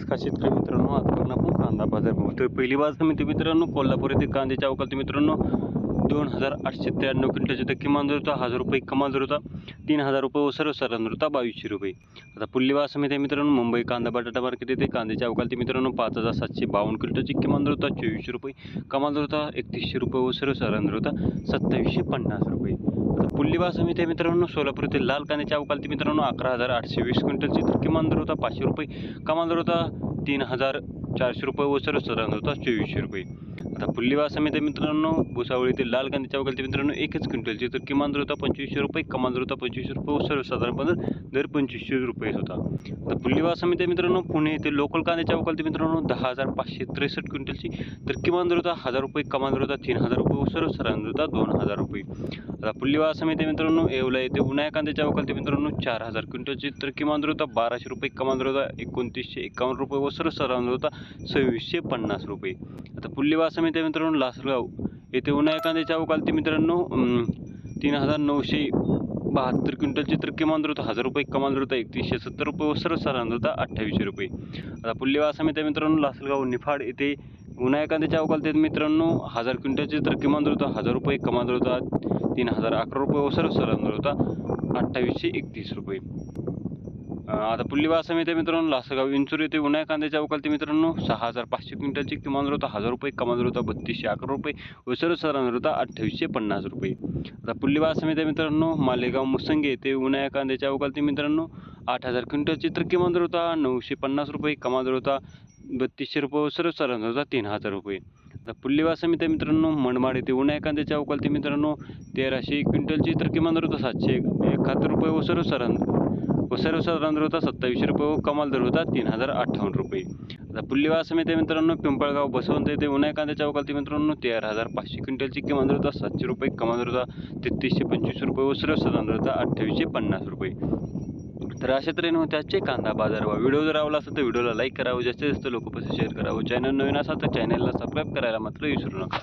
नमस्कार शेतकरी मित्रांनो? आज आपण आपण कांदा बाजार बघतोय. पहिली बाजार समिती मित्रांनो कोल्हापूर येथे कांद्याच्या अवकालती मित्रांनो दोन हजार आठशे त्र्याण्णव क्विंटलचे तर किमान दर होता. हजार रुपये कमाल दर होता. तीन हजार रुपये व सर्वसाधारण दर होता. बावीसशे रुपये. आता पुल्ली समिती आहे मित्रांनो. मुंबई कांदा बटाटा मार्केट येथे कांद्याच्या अवकालती मित्रांनो पाच हजार सातशे बावन्न क्विंटलची किमान दर होता. चोवीसशे रुपये कमाल दर होता. एकतीसशे रुपये व सर्वसाधारण दर होता. सत्तावीसशे पन्नास रुपये. आता पुल्लीबा समिती आहे मित्रांनो. सोलापूर येथे लाल कांद्याच्या अवकालती मित्रांनो अकरा हजार आठशे वीस क्विंटलची तर किमान दर होता. पाचशे रुपये कमाल दर होता. तीन हजार चारशे रुपये व सर्वसाधारण दर होता. चोवीसशे रुपये. आता पुल्लीबा समिती मित्रांनो भुसावळी ते लाल कांद्याच्या अवकालती मित्रांनो एकच क्विंटलची तर किमान दर होता पंचवीसशे रुपये कमान दर होता पंचवीसशे रुपये सर्वसाधारणपणे दर पंचवीसशे रुपयेच होता. तर पुल्लीबा समिती मित्रांनो पुणे येथे लोकल कांद्याच्या अवकालती मित्रांनो दहा हजार पाचशे त्रेसष्ट क्विंटलची तर किमान दर होता हजार रुपये कमान दर होता तीन हजार रुपये सर्वसाधारण होता दोन हजार रुपये. आता पुल्लीवा समिती मित्रांनो येवला येथे उन्हाळ्या कांद्याच्या अवकालती मित्रांनो चार हजार क्विंटलची तर किमान दर होता बाराशे रुपये कमान दर होता एकोणतीसशे एकावन्न रुपये व सर्वसाधारण होता सव्वीसशे पन्नास रुपये. आता पुल्लीवा समित्या मित्रांनो लासलगाव येथे उन्हाळ्या कांद्याच्या अवकालती मित्रांनो तीन हजार नऊशे बहात्तर क्विंटलची तर किमान दर होता. हजार रुपये कमाल होता. एकतीसशे सत्तर रुपये व सर्वसाधारण होता अठ्ठावीसशे रुपये. आता पुल्लेवा समित्या मित्रांनो लासलगाव निफाड येथे उन्हाळ्या कांद्याच्या अवकालतीत मित्रांनो हजार क्विंटलचे तर किमान दर होता. हजार रुपये कमाल दर होता. तीन हजार अकरा रुपये व सर्वसाधारण दर होता. अठ्ठावीसशे एकतीस रुपये. आता पुल्लीवा समिती मित्रांनो लासगाव इंचूर येथे उन्हाळ्या कांद्याच्या अवकालती मित्रांनो सहा हजार पाचशे क्विंटलची किमान होता हजार रुपये कमाल होता बत्तीसशे अकरा रुपये व सर्वसाधारण होता अठ्ठावीसशे पन्नास रुपये. आता पुल्लीवा समिती मित्रांनो मालेगाव मुसंगे येथे उन्हाळ्या कांद्याच्या अवकालती मित्रांनो आठ हजार क्विंटलची तर किमान दर होता नऊशे पन्नास रुपये कमाल दर होता बत्तीसशे रुपये व सर्वसाधारण होता तीन हजार रुपये. आता पुल्लीवा समिती मित्रांनो मनमाड येथे उन्हाळ्या कांद्याच्या अवकालती मित्रांनो तेराशे क्विंटलची तर किमान दर होता सातशे एकाहत्तर रुपये व सर्वसाधारण व दर होता सत्तावीसशे रुपये व कमाल दर होता तीन हजार अठ्ठावन्न रुपये. आता पुल्लीवा समिती मित्रांनो पिंपळगाव बसवंत येथे उन्हा कांद्याच्या अवकालती मित्रांनो तेरा हजार पाचशे क्विंटलची किमान दर होता सातशे रुपये कमाल दर होता तेहतीसशे पंचवीस रुपये व सर्वसाधारण दर होता अठ्ठावीसशे पन्नास रुपये. तर अशा तऱ्हेने होते आजचे कांदा बाजार भाव. व्हिडिओ जर आवडला असेल तर व्हिडिओला लाईक करावं जास्तीत जास्त लोकपासून शेअर करावं चॅनल नवीन असा तर चॅनलला सबस्क्राईब करायला मात्र विसरू नका.